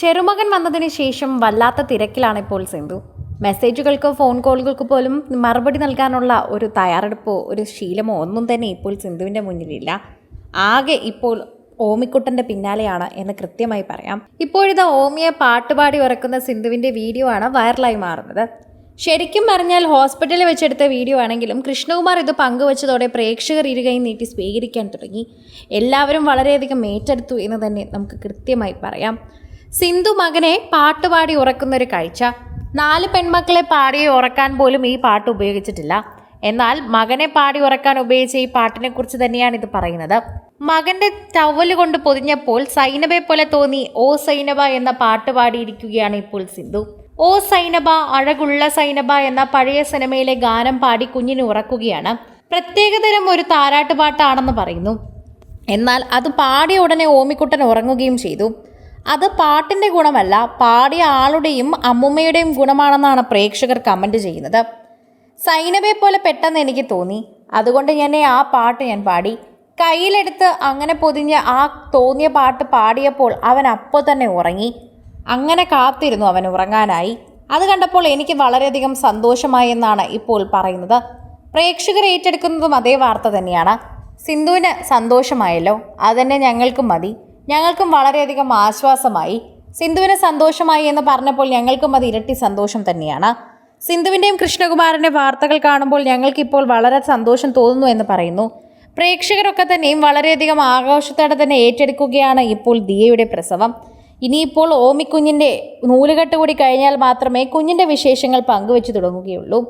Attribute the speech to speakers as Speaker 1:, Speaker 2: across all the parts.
Speaker 1: ചെറുമകൻ വന്നതിന് ശേഷം വല്ലാത്ത തിരക്കിലാണ് ഇപ്പോൾ സിന്ധു. മെസ്സേജുകൾക്കോ ഫോൺ കോളുകൾക്ക് പോലും മറുപടി നൽകാനുള്ള ഒരു തയ്യാറെടുപ്പോ ഒരു ശീലമോ ഒന്നും തന്നെ ഇപ്പോൾ സിന്ധുവിന്റെ മുന്നിലില്ല. ആകെ ഇപ്പോൾ ഓമിക്കുട്ടന്റെ പിന്നാലെയാണ് എന്ന് കൃത്യമായി പറയാം. ഇപ്പോഴിതാ ഓമിയെ പാട്ടുപാടി ഉറക്കുന്ന സിന്ധുവിന്റെ വീഡിയോ ആണ് വൈറലായി മാറുന്നത്. ശരിക്കും പറഞ്ഞാൽ ഹോസ്പിറ്റലിൽ വെച്ചെടുത്ത വീഡിയോ ആണെങ്കിലും കൃഷ്ണകുമാർ ഇത് പങ്കുവച്ചതോടെ പ്രേക്ഷകർ ഇരുകൈ നീട്ടി സ്വീകരിക്കാൻ തുടങ്ങി. എല്ലാവരും വളരെയധികം ഏറ്റെടുത്തു എന്ന് തന്നെ നമുക്ക് കൃത്യമായി പറയാം. സിന്ധു മകനെ പാട്ടുപാടി ഉറക്കുന്ന ഒരു കാഴ്ച. നാല് പെൺമക്കളെ പാടി ഉറക്കാൻ പോലും ഈ പാട്ട് ഉപയോഗിച്ചിട്ടില്ല. എന്നാൽ മകനെ പാടി ഉറക്കാൻ ഉപയോഗിച്ച ഈ പാട്ടിനെ കുറിച്ച് തന്നെയാണ് ഇത് പറയുന്നത്. മകന്റെ ടവൽ കൊണ്ട് പൊതിഞ്ഞപ്പോൾ സൈനബയെ പോലെ തോന്നി ഓ സൈനബ എന്ന പാട്ട് പാടിയിരിക്കുകയാണ് ഇപ്പോൾ സിന്ധു. ഓ സൈനബ അഴകുള്ള സൈനബ എന്ന പഴയ സിനിമയിലെ ഗാനം പാടി കുഞ്ഞിന് ഉറക്കുകയാണ്. പ്രത്യേകതരം ഒരു താരാട്ടുപാട്ടാണെന്ന് പറയുന്നു. എന്നാൽ അത് പാടിയ ഉടനെ ഓമിക്കുട്ടൻ ഉറങ്ങുകയും ചെയ്തു. അത് പാട്ടിന്റെ ഗുണമല്ല പാടിയ ആളുടെയും അമ്മുമ്മയുടെയും ഗുണമാണെന്നാണ് പ്രേക്ഷകർ കമന്റ് ചെയ്യുന്നത്. സൈനബെ പോലെ പെട്ടെന്ന് എനിക്ക് തോന്നി. അതുകൊണ്ട് ഞാൻ ആ പാട്ട് ഞാൻ പാടി. കയ്യിലെടുത്ത് അങ്ങനെ പൊതിഞ്ഞ് ആ തോന്നിയ പാട്ട് പാടിയപ്പോൾ അവൻ അപ്പോൾ തന്നെ ഉറങ്ങി. അങ്ങനെ കാത്തിരുന്നു അവൻ ഉറങ്ങാനായി. അത് കണ്ടപ്പോൾ എനിക്ക് വളരെയധികം സന്തോഷമായി എന്നാണ് ഇപ്പോൾ പറയുന്നത്. പ്രേക്ഷകർ ഏറ്റെടുക്കുന്നതും അതേ വാർത്ത തന്നെയാണ്. സിന്ധുവിന് സന്തോഷമായല്ലോ അതന്നെ ഞങ്ങൾക്കും മതി. ഞങ്ങൾക്കും വളരെയധികം ആശ്വാസമായി. സിന്ധുവിന് സന്തോഷമായി എന്ന് പറഞ്ഞപ്പോൾ ഞങ്ങൾക്കും അത് ഇരട്ടി സന്തോഷം തന്നെയാണ്. സിന്ധുവിന്റെയും കൃഷ്ണകുമാറിന്റെ വാർത്തകൾ കാണുമ്പോൾ ഞങ്ങൾക്കിപ്പോൾ വളരെ സന്തോഷം തോന്നുന്നു എന്ന് പറയുന്നു. പ്രേക്ഷകരൊക്കെ തന്നെയും വളരെയധികം ആഘോഷത്തോടെ തന്നെ ഏറ്റെടുക്കുകയാണ് ഇപ്പോൾ ദിയയുടെ പ്രസവം. ഇനിയിപ്പോൾ ഓമിക്കുഞ്ഞിന്റെ നൂലുകെട്ട് കൂടി കഴിഞ്ഞാൽ മാത്രമേ കുഞ്ഞിന്റെ വിശേഷങ്ങൾ പങ്കുവെച്ച് തുടങ്ങുകയുള്ളൂ.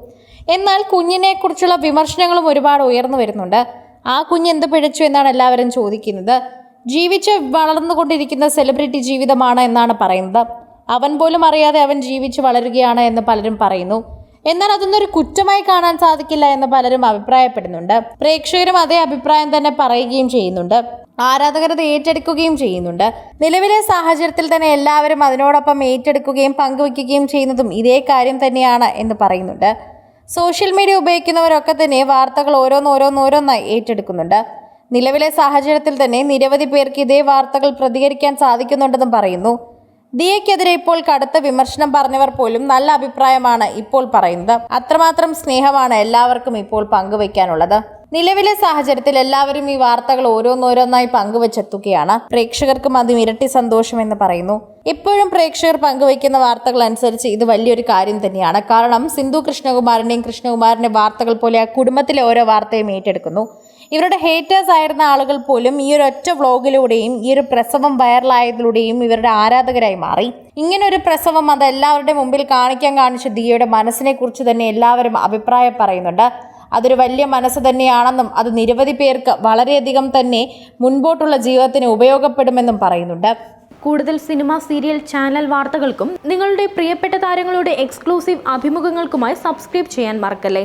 Speaker 1: എന്നാൽ കുഞ്ഞിനെക്കുറിച്ചുള്ള വിമർശനങ്ങളും ഒരുപാട് ഉയർന്നു വരുന്നുണ്ട്. ആ കുഞ്ഞ് എന്ത് പിഴച്ചു എന്നാണ് എല്ലാവരും ചോദിക്കുന്നത്. ജീവിച്ച് വളർന്നുകൊണ്ടിരിക്കുന്ന സെലിബ്രിറ്റി ജീവിതമാണ് എന്നാണ് പറയുന്നത്. അവൻ പോലും അറിയാതെ അവൻ ജീവിച്ച് വളരുകയാണ് എന്ന് പലരും പറയുന്നു. എന്നാൽ അതൊന്നും ഒരു കുറ്റമായി കാണാൻ സാധിക്കില്ല എന്ന് പലരും അഭിപ്രായപ്പെടുന്നുണ്ട്. പ്രേക്ഷകരും അതേ അഭിപ്രായം തന്നെ പറയുകയും ചെയ്യുന്നുണ്ട്. ആരാധകർ അത് ഏറ്റെടുക്കുകയും ചെയ്യുന്നുണ്ട്. നിലവിലെ സാഹചര്യത്തിൽ തന്നെ എല്ലാവരും അതിനോടൊപ്പം ഏറ്റെടുക്കുകയും പങ്കുവയ്ക്കുകയും ചെയ്യുന്നതും ഇതേ കാര്യം തന്നെയാണ് എന്ന് പറയുന്നുണ്ട്. സോഷ്യൽ മീഡിയ ഉപയോഗിക്കുന്നവരൊക്കെ തന്നെ വാർത്തകൾ ഓരോന്നോരോന്നോരോന്നായി ഏറ്റെടുക്കുന്നുണ്ട്. നിലവിലെ സാഹചര്യത്തിൽ തന്നെ നിരവധി പേർക്ക് ഇതേ വാർത്തകൾ പ്രതികരിക്കാൻ സാധിക്കുന്നുണ്ടെന്നും പറയുന്നു. ദിയയ്ക്കെതിരെ ഇപ്പോൾ കടുത്ത വിമർശനം പറഞ്ഞവർ പോലും നല്ല അഭിപ്രായമാണ് ഇപ്പോൾ പറയുന്നത്. അത്രമാത്രം സ്നേഹമാണ് എല്ലാവർക്കും ഇപ്പോൾ പങ്കുവയ്ക്കാനുള്ളത്. നിലവിലെ സാഹചര്യത്തിൽ എല്ലാവരും ഈ വാർത്തകൾ ഓരോന്നോരോന്നായി പങ്കുവച്ചെത്തുകയാണ്. പ്രേക്ഷകർക്കും അതും ഇരട്ടി സന്തോഷം എന്ന് പറയുന്നു. ഇപ്പോഴും പ്രേക്ഷകർ പങ്കുവയ്ക്കുന്ന വാർത്തകൾ അനുസരിച്ച് ഇത് വലിയൊരു കാര്യം തന്നെയാണ്. കാരണം സിന്ധു കൃഷ്ണകുമാറിന്റെയും കൃഷ്ണകുമാറിന്റെ വാർത്തകൾ പോലെ ആ കുടുംബത്തിലെ ഓരോ വാർത്തയും ഏറ്റെടുക്കുന്നു. ഇവരുടെ ഹേറ്റേഴ്സ് ആയിരുന്ന ആളുകൾ പോലും ഈ ഒരു ഒറ്റ വ്ളോഗിലൂടെയും ഈ ഒരു പ്രസവം വൈറലായതിലൂടെയും ഇവരുടെ ആരാധകരായി മാറി. ഇങ്ങനെ ഒരു പ്രസവം അത് എല്ലാവരുടെ മുമ്പിൽ കാണിക്കാൻ കാണിച്ച ദിയയുടെ മനസ്സിനെ കുറിച്ച് തന്നെ എല്ലാവരും അഭിപ്രായം പറയുന്നുണ്ട്. അതൊരു വലിയ മനസ്സ് തന്നെയാണെന്നും അത് നിരവധി പേർക്ക് വളരെയധികം തന്നെ മുൻപോട്ടുള്ള ജീവിതത്തിന് ഉപയോഗപ്പെടുമെന്നും പറയുന്നുണ്ട്.
Speaker 2: കൂടുതൽ സിനിമ സീരിയൽ ചാനൽ വാർത്തകൾക്കും നിങ്ങളുടെ പ്രിയപ്പെട്ട താരങ്ങളുടെ എക്സ്ക്ലൂസീവ് അഭിമുഖങ്ങൾക്കുമായി സബ്സ്ക്രൈബ് ചെയ്യാൻ മറക്കല്ലേ?